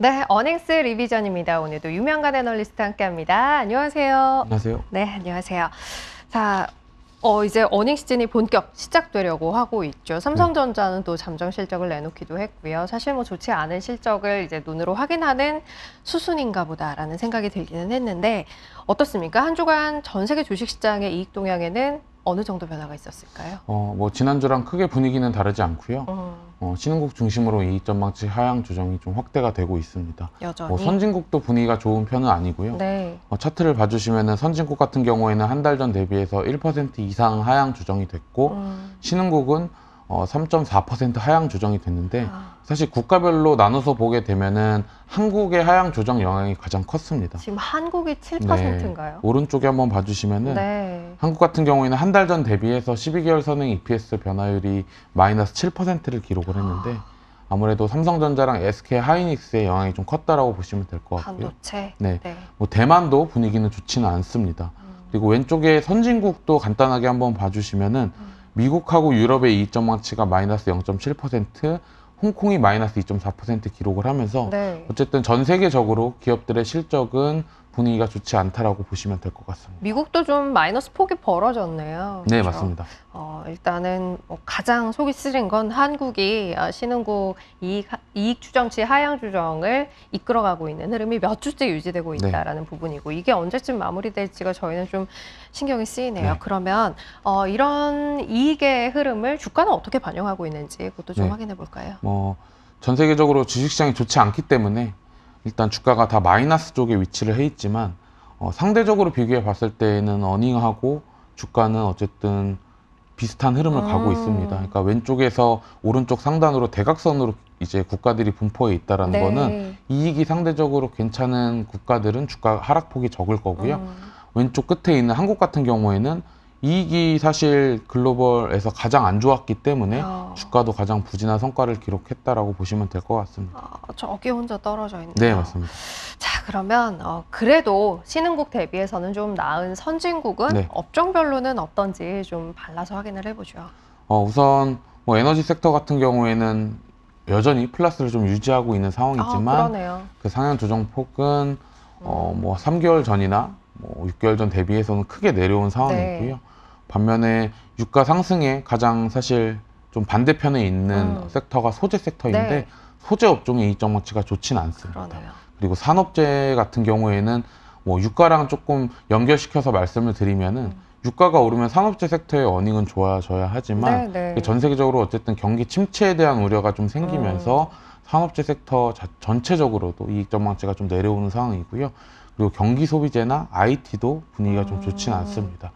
네, 어닝스 리비전입니다. 오늘도 유명한 애널리스트 함께합니다. 안녕하세요. 안녕하세요. 네, 안녕하세요. 자, 어, 이제 어닝 시즌이 본격 시작되려고 하고 있죠. 삼성전자는 또 잠정 실적을 내놓기도 했고요. 사실 뭐 좋지 않은 실적을 이제 눈으로 확인하는 수순인가 보다라는 생각이 들기는 했는데 어떻습니까? 한 주간 전 세계 주식시장의 이익 동향에는 어느 정도 변화가 있었을까요? 어, 뭐 지난주랑 크게 분위기는 다르지 않고요. 음, 어, 신흥국 중심으로 이익 전망치 하향 조정이 좀 확대가 되고 있습니다. 여전히. 뭐 선진국도 분위기가 좋은 편은 아니고요. 네. 어, 차트를 봐주시면은 선진국 같은 경우에는 한 달 전 대비해서 1% 이상 하향 조정이 됐고 음, 신흥국은 어, 3.4% 하향 조정이 됐는데 아, 사실 국가별로 나눠서 보게 되면은 한국의 하향 조정 영향이 가장 컸습니다. 지금 한국이 7%인가요? 오른쪽에 한번 봐주시면은 네. 한국 같은 경우에는 한 달 전 대비해서 12개월 선행 EPS 변화율이 마이너스 7%를 기록을 했는데 아 무래도 삼성전자랑 SK 하이닉스의 영향이 좀 컸다라고 보시면 될 것 같고요. 반도체. 네. 네. 뭐 대만도 분위기는 좋지는 않습니다. 음, 그리고 왼쪽에 선진국도 간단하게 한번 봐주시면은 음. 미국하고 유럽의 이익 전망치가 마이너스 0.7%, 홍콩이 마이너스 2.4% 기록을 하면서 네. 어쨌든 전 세계적으로 기업들의 실적은 분위기가 좋지 않다라고 보시면 될 것 같습니다. 미국도 좀 마이너스 폭이 벌어졌네요. 네, 그렇죠? 맞습니다. 어, 일단은 뭐 가장 속이 쓰린 건 한국이 아, 신흥국 이익, 이익 추정치 하향 조정을 이끌어가고 있는 흐름이 몇 주째 유지되고 네. 있다라는 부분이고 이게 언제쯤 마무리될지가 저희는 좀 신경이 쓰이네요. 네. 그러면 어, 이런 이익의 흐름을 주가는 어떻게 반영하고 있는지 그것도 좀 네. 확인해 볼까요? 뭐 전 세계적으로 주식시장이 좋지 않기 때문에 일단 주가가 다 마이너스 쪽에 위치를 해 있지만 어, 상대적으로 비교해 봤을 때는 어닝하고 주가는 어쨌든 비슷한 흐름을 가고 음. 있습니다. 그러니까 왼쪽에서 오른쪽 상단으로 대각선으로 이제 국가들이 분포해 있다라는 네. 거는 이익이 상대적으로 괜찮은 국가들은 주가 하락폭이 적을 거고요. 음, 왼쪽 끝에 있는 한국 같은 경우에는 이익이 사실 글로벌에서 가장 안 좋았기 때문에 어, 주가도 가장 부진한 성과를 기록했다라고 보시면 될 것 같습니다. 아, 저기 혼자 떨어져 있네요. 네, 맞습니다. 자, 그러면 어, 그래도 신흥국 대비해서는 좀 나은 선진국은 네. 업종별로는 어떤지 좀 발라서 확인을 해보죠. 어, 우선 뭐 에너지 섹터 같은 경우에는 여전히 플러스를 좀 유지하고 있는 아, 상황이지만 그러네요. 그 상향 조정 폭은 어, 뭐 3개월 전이나 뭐 6개월 전 대비해서는 크게 내려온 상황이고요. 네. 반면에 유가 상승에 가장 사실 좀 반대편에 있는 음. 섹터가 소재 섹터인데 네. 소재 업종의 정망치가 좋지는 않습니다. 그러네요. 그리고 산업재 같은 경우에는 뭐 유가랑 조금 연결시켜서 말씀을 드리면은 음. 유가가 오르면 산업재 섹터의 어닝은 좋아져야 하지만 네, 네. 전 세계적으로 어쨌든 경기 침체에 대한 우려가 좀 생기면서 음. 산업재 섹터 자- 전체적으로도 이익 전망치가 좀 내려오는 상황이고요. 그리고 경기 소비재나 IT도 분위기가 좀 좋지는 음. 않습니다.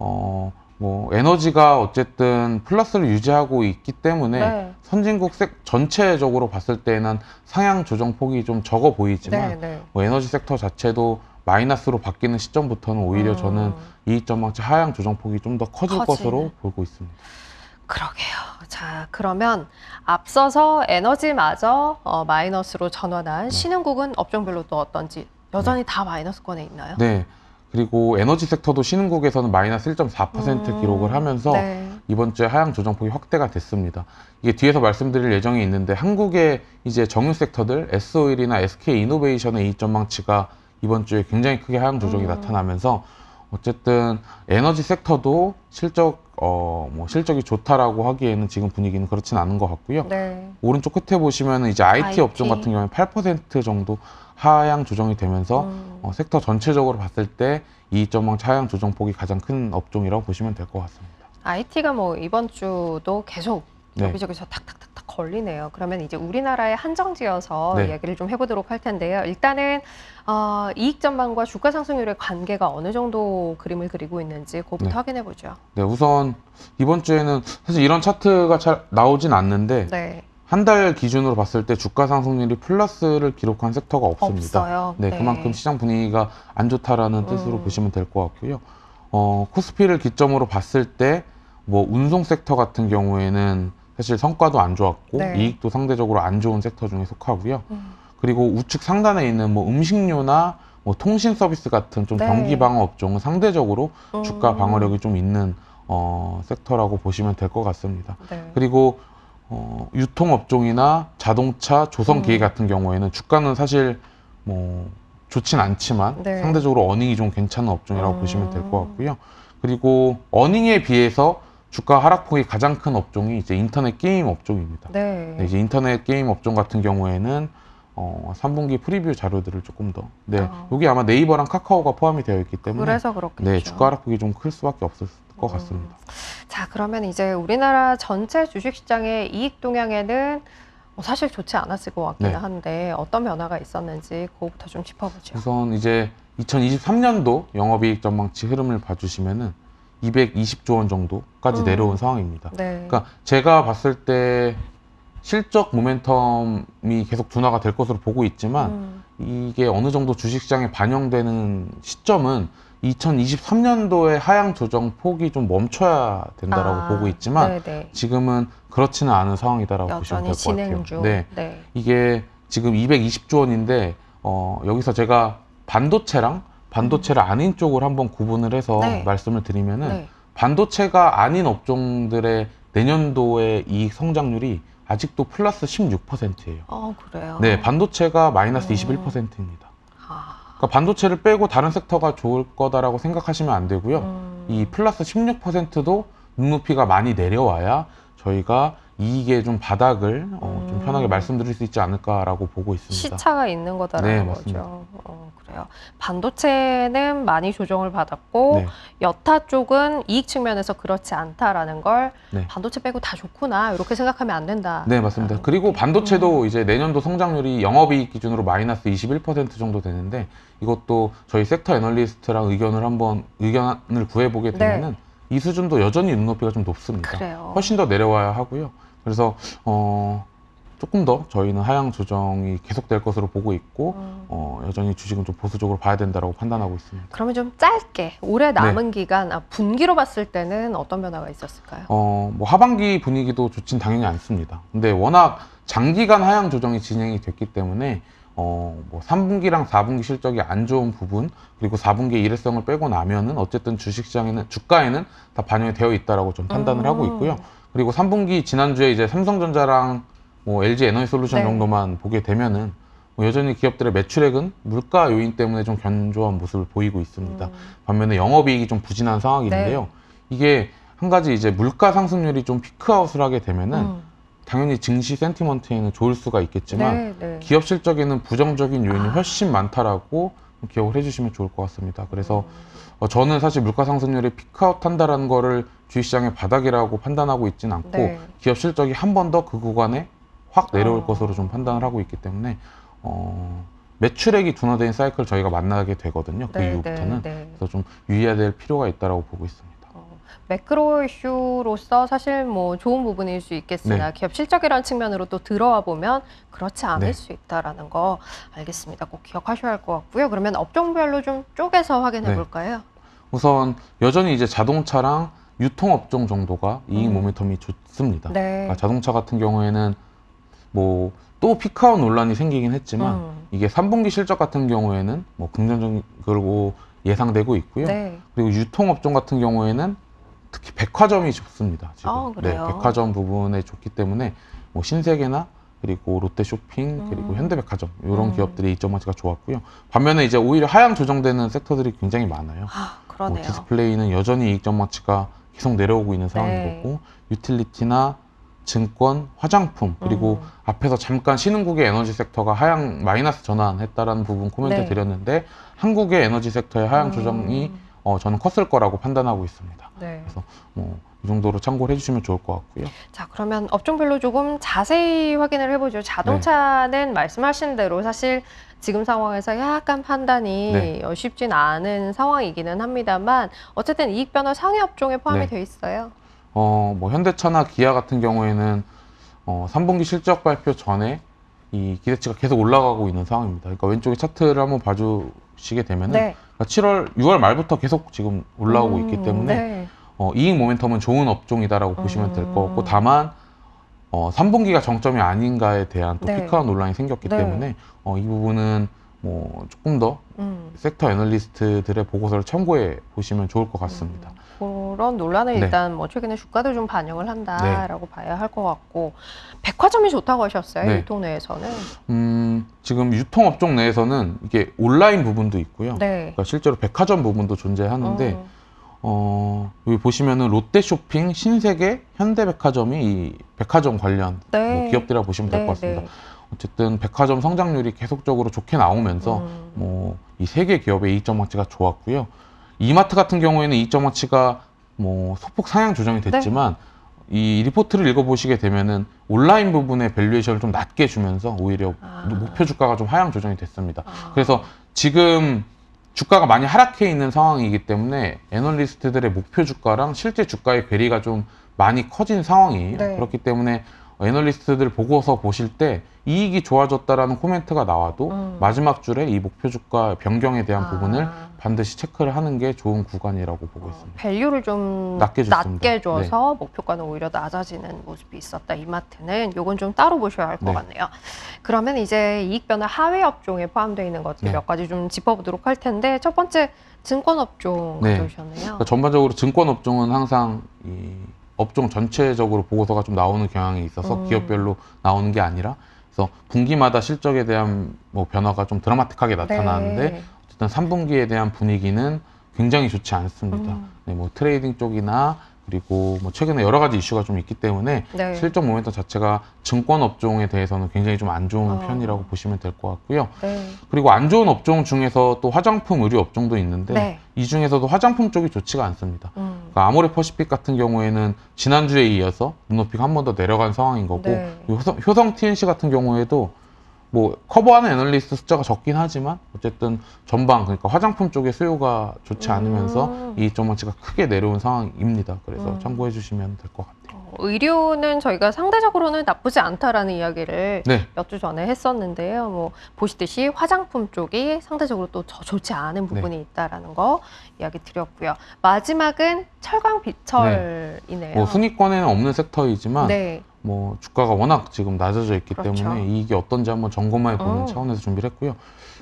어, 뭐 에너지가 어쨌든 플러스를 유지하고 있기 때문에 네. 선진국 색 전체적으로 봤을 때는 상향 조정 폭이 좀 적어 보이지만 네, 네. 뭐 에너지 섹터 자체도 마이너스로 바뀌는 시점부터는 오히려 음, 저는 이익 전망치 하향 조정 폭이 좀 더 커질 커지는. 것으로 보고 있습니다. 그러게요. 자, 그러면 앞서서 에너지마저 어, 마이너스로 전환한 신흥국은 업종별로 또 어떤지 여전히 다 마이너스권에 있나요? 네. 그리고 에너지 섹터도 신흥국에서는 마이너스 1.4% 음, 기록을 하면서 네. 이번 주에 하향 조정폭이 확대가 됐습니다. 이게 뒤에서 말씀드릴 예정이 있는데 한국의 이제 정유 섹터들 S-오일이나 SK 이노베이션의 이익 전망치가 이번 주에 굉장히 크게 하향 조정이 음. 나타나면서 어쨌든 에너지 섹터도 실적 어 뭐 실적이 좋다라고 하기에는 지금 분위기는 그렇진 않은 것 같고요. 네. 오른쪽 끝에 보시면은 이제 IT, IT. 업종 같은 경우에 8% 정도 하향 조정이 되면서 음. 어, 섹터 전체적으로 봤을 때 이익 전망치 하향 조정 폭이 가장 큰 업종이라고 보시면 될 것 같습니다. IT가 뭐 이번 주도 계속 네. 여기저기서 탁탁탁탁 걸리네요. 그러면 이제 우리나라의 한정지어서 네. 얘기를 좀 해보도록 할 텐데요. 일단은 어, 이익 전망과 주가 상승률의 관계가 어느 정도 그림을 그리고 있는지 그것부터 네. 확인해 보죠. 네, 우선 이번 주에는 사실 이런 차트가 잘 나오진 않는데 네, 한 달 기준으로 봤을 때 주가 상승률이 플러스를 기록한 섹터가 없습니다. 없어요. 네, 그만큼 시장 분위기가 안 좋다라는 뜻으로 음. 보시면 될 것 같고요. 어, 코스피를 기점으로 봤을 때 뭐 운송 섹터 같은 경우에는 사실 성과도 안 좋았고 네. 이익도 상대적으로 안 좋은 섹터 중에 속하고요. 음, 그리고 우측 상단에 있는 뭐 음식료나 뭐 통신 서비스 같은 좀 네. 경기 방어 업종은 상대적으로 주가 음. 방어력이 좀 있는 어, 섹터라고 보시면 될 것 같습니다. 네. 그리고 어, 유통업종이나 자동차, 조선기계 음. 같은 경우에는 주가는 사실 뭐 좋진 않지만 네. 상대적으로 어닝이 좀 괜찮은 업종이라고 음. 보시면 될 것 같고요. 그리고 어닝에 비해서 주가 하락폭이 가장 큰 업종이 이제 인터넷 게임 업종입니다. 네. 네, 이제 인터넷 게임 업종 같은 경우에는 어, 3분기 프리뷰 자료들을 조금 더. 네, 아. 여기 아마 네이버랑 카카오가 포함이 되어 있기 때문에 그래서 그렇겠죠. 네, 주가 하락폭이 좀 클 수밖에 없을 것 음. 같습니다. 자, 그러면 이제 우리나라 전체 주식시장의 이익 동향에는 뭐 사실 좋지 않았을 것 같기는 네. 한데 어떤 변화가 있었는지 그거부터 좀 짚어보죠. 우선 이제 2023년도 영업이익 전망치 흐름을 봐주시면은 220조 원 정도까지 음. 내려온 상황입니다. 네. 그러니까 제가 봤을 때 실적 모멘텀이 계속 둔화가 될 것으로 보고 있지만 음, 이게 어느 정도 주식시장에 반영되는 시점은 2023년도의 하향 조정 폭이 좀 멈춰야 된다라고 아, 보고 있지만 네네. 지금은 그렇지는 않은 상황이다라고 보시면 될 것 같아요. 중. 네, 네. 이게 지금 220조 원인데 어, 여기서 제가 반도체랑 반도체를 아닌 쪽을 한번 구분을 해서 음. 네. 말씀을 드리면은 네. 반도체가 아닌 업종들의 내년도의 이익 성장률이 아직도 플러스 16%예요. 어, 그래요. 네, 반도체가 마이너스 음. 21%입니다. 아, 그러니까 반도체를 빼고 다른 섹터가 좋을 거다라고 생각하시면 안 되고요. 음, 이 플러스 16%도 눈높이가 많이 내려와야 저희가 이익의 좀 바닥을 어, 좀 음. 편하게 말씀드릴 수 있지 않을까라고 보고 있습니다. 시차가 있는 거다라는 네, 맞습니다. 거죠. 어, 그래요. 반도체는 많이 조정을 받았고 네, 여타 쪽은 이익 측면에서 그렇지 않다라는 걸 네. 반도체 빼고 다 좋구나 이렇게 생각하면 안 된다. 네, 맞습니다. 그리고. 반도체도 이제 내년도 성장률이 영업이익 기준으로 마이너스 21% 정도 되는데 이것도 저희 섹터 애널리스트랑 의견을 한번 의견을 구해보게 네. 되면은 이 수준도 여전히 눈높이가 좀 높습니다. 그래요. 훨씬 더 내려와야 하고요. 그래서 어, 조금 더 저희는 하향 조정이 계속될 것으로 보고 있고 음, 어, 여전히 주식은 좀 보수적으로 봐야 된다라고 판단하고 있습니다. 그러면 좀 짧게 올해 남은 네. 기간 아, 분기로 봤을 때는 어떤 변화가 있었을까요? 어, 뭐 하반기 분위기도 좋진 당연히 않습니다. 근데 워낙 장기간 하향 조정이 진행이 됐기 때문에 어, 뭐 3분기랑 4분기 실적이 안 좋은 부분 그리고 4분기 일회성을 빼고 나면은 어쨌든 주식시장에는 주가에는 다 반영이 되어 있다라고 좀 판단을 하고 음. 있고요. 그리고 3분기 지난주에 이제 삼성전자랑 뭐 LG 에너지 솔루션 네. 정도만 보게 되면은 뭐 여전히 기업들의 매출액은 물가 요인 때문에 좀 견조한 모습을 보이고 있습니다. 음, 반면에 영업이익이 좀 부진한 상황인데요. 네. 이게 한 가지 이제 물가 상승률이 좀 피크아웃을 하게 되면은 음, 당연히 증시 센티먼트에는 좋을 수가 있겠지만 네, 네. 기업 실적에는 부정적인 요인이 아. 훨씬 많다라고 기억을 해주시면 좋을 것 같습니다. 그래서 음, 어, 저는 사실 물가 상승률이 피크아웃 한다라는 거를 주식시장의 바닥이라고 판단하고 있진 않고 네. 기업 실적이 한 번 더 그 구간에 확 내려올 어. 것으로 좀 판단을 하고 있기 때문에 어, 매출액이 둔화된 사이클 저희가 만나게 되거든요. 그 네, 이후부터는 네, 네. 그래서 좀 유의해야 될 필요가 있다라고 보고 있습니다. 어, 매크로 이슈로서 사실 뭐 좋은 부분일 수 있겠으나 네. 기업 실적이라는 측면으로 또 들어와 보면 그렇지 않을 네. 수 있다라는 거 알겠습니다. 꼭 기억하셔야 할 것 같고요. 그러면 업종별로 좀 쪼개서 확인해 네. 볼까요? 우선 여전히 이제 자동차랑 유통업종 정도가 이익 음. 모멘텀이 좋습니다. 네. 그러니까 자동차 같은 경우에는 뭐 또 피크아웃 논란이 생기긴 했지만 음, 이게 3분기 실적 같은 경우에는 뭐 긍정적으로 예상되고 있고요. 네. 그리고 유통업종 같은 경우에는 특히 백화점이 좋습니다. 지금. 아? 네, 백화점 부분에 좋기 때문에 뭐 신세계나 그리고 롯데쇼핑 그리고 음. 현대백화점 이런 음. 기업들의 이점 가치가 좋았고요. 반면에 이제 오히려 하향 조정되는 섹터들이 굉장히 많아요. 아, 뭐 그러네요. 디스플레이는 여전히 이익 전망치가 계속 내려오고 있는 상황인 네. 거고 유틸리티나 증권, 화장품 그리고 음. 앞에서 잠깐 신흥국의 에너지 섹터가 하향 마이너스 전환했다라는 부분 코멘트 네. 드렸는데 한국의 에너지 섹터의 하향 음, 조정이 어, 저는 컸을 거라고 판단하고 있습니다. 네. 뭐, 이 정도로 참고를 해주시면 좋을 것 같고요. 자, 그러면 업종별로 조금 자세히 확인을 해보죠. 자동차는 네. 말씀하신 대로 사실 지금 상황에서 약간 판단이 네. 어, 쉽진 않은 상황이기는 합니다만 어쨌든 이익 변화 상위 업종에 포함이 네. 돼 있어요. 어, 뭐 현대차나 기아 같은 경우에는 어, 3분기 실적 발표 전에 이 기대치가 계속 올라가고 있는 상황입니다. 그러니까 왼쪽에 차트를 한번 봐주시게 되면은 네. 그러니까 7월, 6월 말부터 계속 지금 올라오고 음, 있기 때문에 네. 어, 이익 모멘텀은 좋은 업종이다라고 보시면 될 것 같고 음. 다만 어, 3분기가 정점이 아닌가에 대한 또 네. 피크아웃 논란이 생겼기 네. 때문에 어, 이 부분은 뭐 조금 더 음, 섹터 애널리스트들의 보고서를 참고해 보시면 좋을 것 같습니다. 음. 그런 논란을 네. 일단 뭐 최근에 주가도 좀 반영을 한다라고 봐야 할 것 같고 백화점이 좋다고 하셨어요 네. 유통 내에서는. 음, 지금 유통 업종 내에서는 이게 온라인 부분도 있고요. 네. 그러니까 실제로 백화점 부분도 존재하는데 어, 어, 여기 보시면은 롯데쇼핑, 신세계, 현대백화점이 이 백화점 관련 네. 뭐 기업들이라고 보시면 될 것 같습니다. 네. 어쨌든 백화점 성장률이 계속적으로 좋게 나오면서 음. 뭐이 세 개 기업의 이점 가치가 좋았고요. 이마트 같은 경우에는 이점 가치가 뭐 소폭 상향 조정이 네. 됐지만 이 리포트를 읽어보시게 되면은 온라인 부분의 밸류에이션을 좀 낮게 주면서 오히려 아. 목표 주가가 좀 하향 조정이 됐습니다. 아. 그래서 지금 주가가 많이 하락해 있는 상황이기 때문에 애널리스트들의 목표 주가랑 실제 주가의 괴리가 좀 많이 커진 상황이에요. 네. 그렇기 때문에 애널리스트들 보고서 보실 때 이익이 좋아졌다라는 코멘트가 나와도 음. 마지막 줄에 이 목표 주가 변경에 대한 아. 부분을 반드시 체크를 하는 게 좋은 구간이라고 보고 어, 있습니다. 밸류를 좀 낮게. 낮게 줘서 목표가는 오히려 낮아지는 모습이 있었다. 이마트는 요건 좀 따로 보셔야 할것 네. 같네요. 그러면 이제 이익 변화 하위 업종에 포함되어 있는 것들 네. 몇 가지 좀 짚어보도록 할 텐데 첫 번째 증권 업종 네. 가져오셨네요. 그러니까 전반적으로 증권 업종은 항상 이 업종 전체적으로 보고서가 좀 나오는 경향이 있어서 음. 기업별로 나오는 게 아니라 그래서 분기마다 실적에 대한 뭐 변화가 좀 드라마틱하게 나타나는데 네. 어쨌든 3분기에 대한 분위기는 굉장히 좋지 않습니다. 음. 네, 뭐 트레이딩 쪽이나 그리고 뭐 최근에 여러 가지 이슈가 좀 있기 때문에 네. 실적 모멘텀 자체가 증권 업종에 대해서는 굉장히 좀 안 좋은 어. 편이라고 보시면 될 것 같고요. 네. 그리고 안 좋은 업종 중에서 또 화장품 의류 업종도 있는데 네. 이 중에서도 화장품 쪽이 좋지가 않습니다. 음. 그러니까 아모레퍼시픽 같은 경우에는 지난주에 이어서 눈높이가 한 번 더 내려간 상황인 거고 네. 효성, 효성 TNC 같은 경우에도 뭐 커버하는 애널리스트 숫자가 적긴 하지만 어쨌든 전방 그러니까 화장품 쪽의 수요가 좋지 않으면서 음. 이점 가치가 크게 내려온 상황입니다. 그래서 음. 참고해 주시면 될 것 같아요. 어, 의료는 저희가 상대적으로는 나쁘지 않다라는 이야기를 네, 몇 주 전에 했었는데요. 뭐 보시듯이 화장품 쪽이 상대적으로 또 저- 좋지 않은 부분이 네. 있다라는 거 이야기 드렸고요. 마지막은 철강 비철이네요. 뭐 순위권에는 없는 섹터이지만 네. 뭐 주가가 워낙 지금 낮아져 있기 그렇죠. 때문에 이익이 어떤지 한번 점검해 보는 음. 차원에서 준비를 했고요.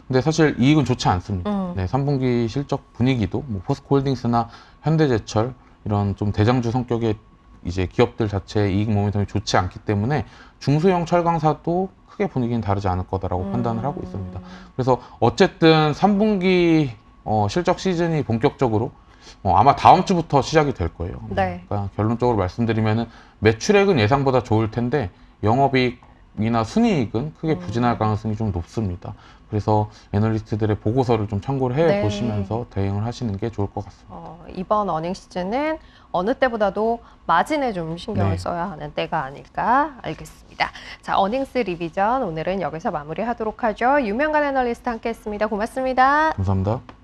근데 사실 이익은 좋지 않습니다. 음. 네, 3분기 실적 분위기도 뭐 포스코홀딩스나 현대제철 이런 좀 대장주 성격의 이제 기업들 자체의 이익 모멘텀이 좋지 않기 때문에 중소형 철강사도 크게 분위기는 다르지 않을 거다라고 음. 판단을 하고 있습니다. 그래서 어쨌든 3분기 어, 실적 시즌이 본격적으로 어, 아마 다음 주부터 시작이 될 거예요. 네. 그러니까 결론적으로 말씀드리면은 매출액은 예상보다 좋을 텐데 영업이익 이나 순이익은 크게 음. 부진할 가능성이 좀 높습니다. 그래서 애널리스트들의 보고서를 좀 참고를 해 네. 보시면서 대응을 하시는 게 좋을 것 같습니다. 어, 이번 어닝 시즌은 어느 때보다도 마진에 좀 신경을 네. 써야 하는 때가 아닐까 알겠습니다. 자, 어닝스 리비전 오늘은 여기서 마무리하도록 하죠. 유명간 애널리스트 함께했습니다. 고맙습니다. 감사합니다.